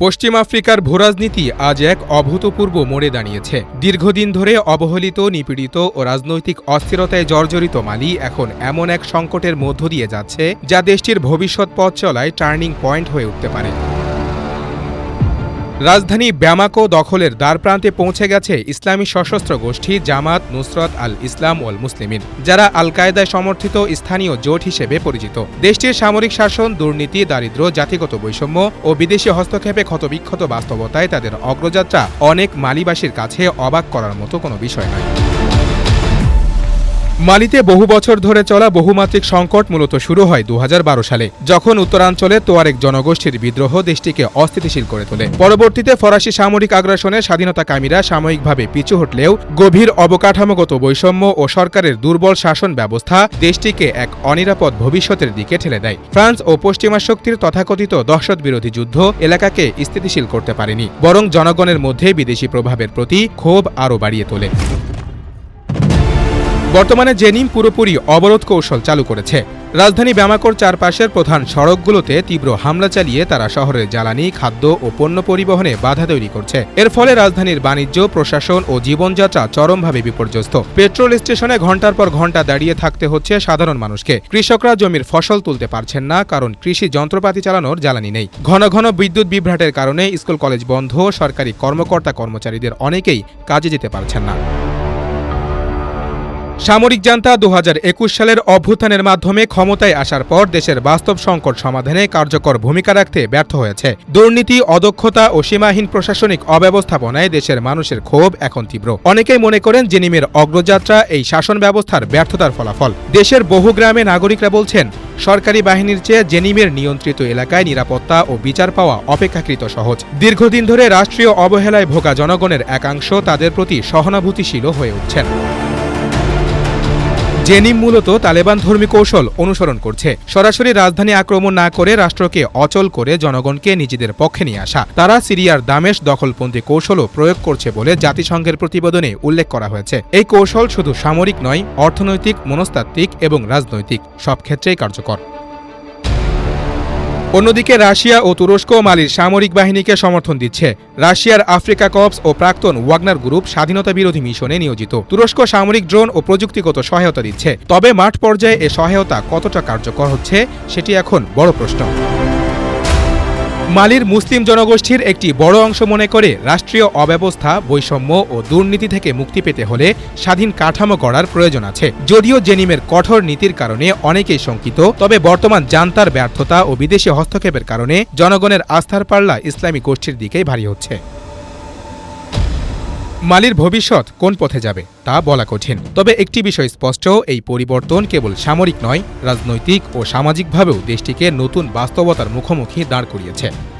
পশ্চিম আফ্রিকার ভূরাজনীতি আজ এক অভূতপূর্ব মোড়ে দাঁড়িয়েছে। দীর্ঘদিন ধরে অবহেলিত, নিপীড়িত ও রাজনৈতিক অস্থিরতায় জর্জরিত মালি এখন এমন এক সংকটের মধ্য দিয়ে যাচ্ছে, যা দেশটির ভবিষ্যৎ পথ চলায় টার্নিং পয়েন্ট হয়ে উঠতে পারে। রাজধানী ব্যামাকো দখলের দ্বারপ্রান্তে পৌঁছে গেছে ইসলামী সশস্ত্র গোষ্ঠী জামাত নুসরত আল ইসলাম ওয়াল মুসলিমিন, যারা আল কায়দায় সমর্থিত স্থানীয় জোট হিসেবে পরিচিত। দেশটির সামরিক শাসন, দুর্নীতি, দারিদ্র, জাতিগত বৈষম্য ও বিদেশি হস্তক্ষেপে ক্ষতবিক্ষত বাস্তবতায় তাদের অগ্রযাত্রা অনেক মালিবাসীর কাছে অবাক করার মতো কোনো বিষয় নয়। মালিতে বহু বছর ধরে চলা বহুমাত্রিক সংকট মূলত শুরু হয় দু হাজার বারো সালে, যখন উত্তরাঞ্চলে তোয়ারেক জনগোষ্ঠীর বিদ্রোহ দেশটিকে অস্থিতিশীল করে তোলে। পরবর্তীতে ফরাসি সামরিক আগ্রাসনে স্বাধীনতাকামীরা সাময়িকভাবে পিছু হটলেও গভীর অবকাঠামোগত বৈষম্য ও সরকারের দুর্বল শাসন ব্যবস্থা দেশটিকে এক অনিরাপদ ভবিষ্যতের দিকে ঠেলে দেয়। ফ্রান্স ও পশ্চিমা শক্তির তথাকথিত দহশত বিরোধী যুদ্ধ এলাকাকে স্থিতিশীল করতে পারেনি, বরং জনগণের মধ্যে বিদেশি প্রভাবের প্রতি ক্ষোভ আরও বাড়িয়ে তোলে। বর্তমানে জেনিম পুরোপুরি অবরোধ কৌশল চালু করেছে। রাজধানী ব্যামাকোর চারপাশের প্রধান সড়কগুলোতে তীব্র হামলা চালিয়ে তারা শহরের জ্বালানি, খাদ্য ও পণ্য পরিবহনে বাধা তৈরি করছে। এর ফলে রাজধানীর বাণিজ্য, প্রশাসন ও জীবনযাত্রা চরমভাবে বিপর্যস্ত। পেট্রোল স্টেশনে ঘণ্টার পর ঘণ্টা দাঁড়িয়ে থাকতে হচ্ছে সাধারণ মানুষকে। কৃষকরা জমির ফসল তুলতে পারছেন না, কারণ কৃষি যন্ত্রপাতি চালানোর জ্বালানি নেই। ঘন ঘন বিদ্যুৎ বিভ্রাটের কারণে স্কুল কলেজ বন্ধ, সরকারি কর্মকর্তা কর্মচারীদের অনেকেই কাজে যেতে পারছেন না। সামরিক জান্তা দু হাজার একুশ সালের অভ্যুত্থানের মাধ্যমে ক্ষমতায় আসার পর দেশের বাস্তব সংকট সমাধানে কার্যকর ভূমিকা রাখতে ব্যর্থ হয়েছে। দুর্নীতি, অদক্ষতা ও সীমাহীন প্রশাসনিক অব্যবস্থাপনায় দেশের মানুষের ক্ষোভ এখন তীব্র। অনেকেই মনে করেন জেনিমের অগ্রযাত্রা এই শাসন ব্যবস্থার ব্যর্থতার ফলাফল। দেশের বহু গ্রামে নাগরিকরা বলছেন, সরকারি বাহিনীর চেয়ে জেনিমের নিয়ন্ত্রিত এলাকায় নিরাপত্তা ও বিচার পাওয়া অপেক্ষাকৃত সহজ। দীর্ঘদিন ধরে রাষ্ট্রীয় অবহেলায় ভোগা জনগণের একাংশ তাদের প্রতি সহানুভূতিশীল হয়ে উঠছেন। জেনিম মূলত তালেবান ধর্মী কৌশল অনুসরণ করছে। সরাসরি রাজধানী আক্রমণ না করে রাষ্ট্রকে অচল করে জনগণকে নিজেদের পক্ষে নিয়ে আসা। তারা সিরিয়ার দামেশ দখলপন্থী কৌশলও প্রয়োগ করছে বলে জাতিসংঘের প্রতিবেদনে উল্লেখ করা হয়েছে। এই কৌশল শুধু সামরিক নয়, অর্থনৈতিক, মনস্তাত্ত্বিক এবং রাজনৈতিক, সব ক্ষেত্রেই কার্যকর। অন্যদিকে রাশিয়া ও তুরস্ক মালির সামরিক বাহিনীকে সমর্থন দিচ্ছে। রাশিয়ার আফ্রিকা কপস ও প্রাক্তন ওয়াগনার গ্রুপ স্বাধীনতা বিরোধী মিশনে নিয়োজিত। তুরস্ক সামরিক ড্রোন ও প্রযুক্তিগত সহায়তা দিচ্ছে। তবে মাঠ পর্যায়ে এ সহায়তা কতটা কার্যকর হচ্ছে, সেটি এখন বড় প্রশ্ন। মালির মুসলিম জনগোষ্ঠীর একটি বড় অংশ মনে করে রাষ্ট্রীয় অব্যবস্থা, বৈষম্য ও দুর্নীতি থেকে মুক্তি পেতে হলে স্বাধীন কাঠামো গড়ার প্রয়োজন আছে। যদিও জেনিমের কঠোর নীতির কারণে অনেকেই শঙ্কিত, তবে বর্তমান জান্তার ব্যর্থতা ও বিদেশি হস্তক্ষেপের কারণে জনগণের আস্থার পাল্লা ইসলামী গোষ্ঠীর দিকেই ভারী হচ্ছে। মালির ভবিষ্যৎ কোন পথে যাবে তা বলা কঠিন। তবে একটি বিষয় স্পষ্ট, এই পরিবর্তন কেবল সামরিক নয়, রাজনৈতিক ও সামাজিকভাবেও দেশটিকে নতুন বাস্তবতার মুখোমুখি দাঁড় করিয়েছে।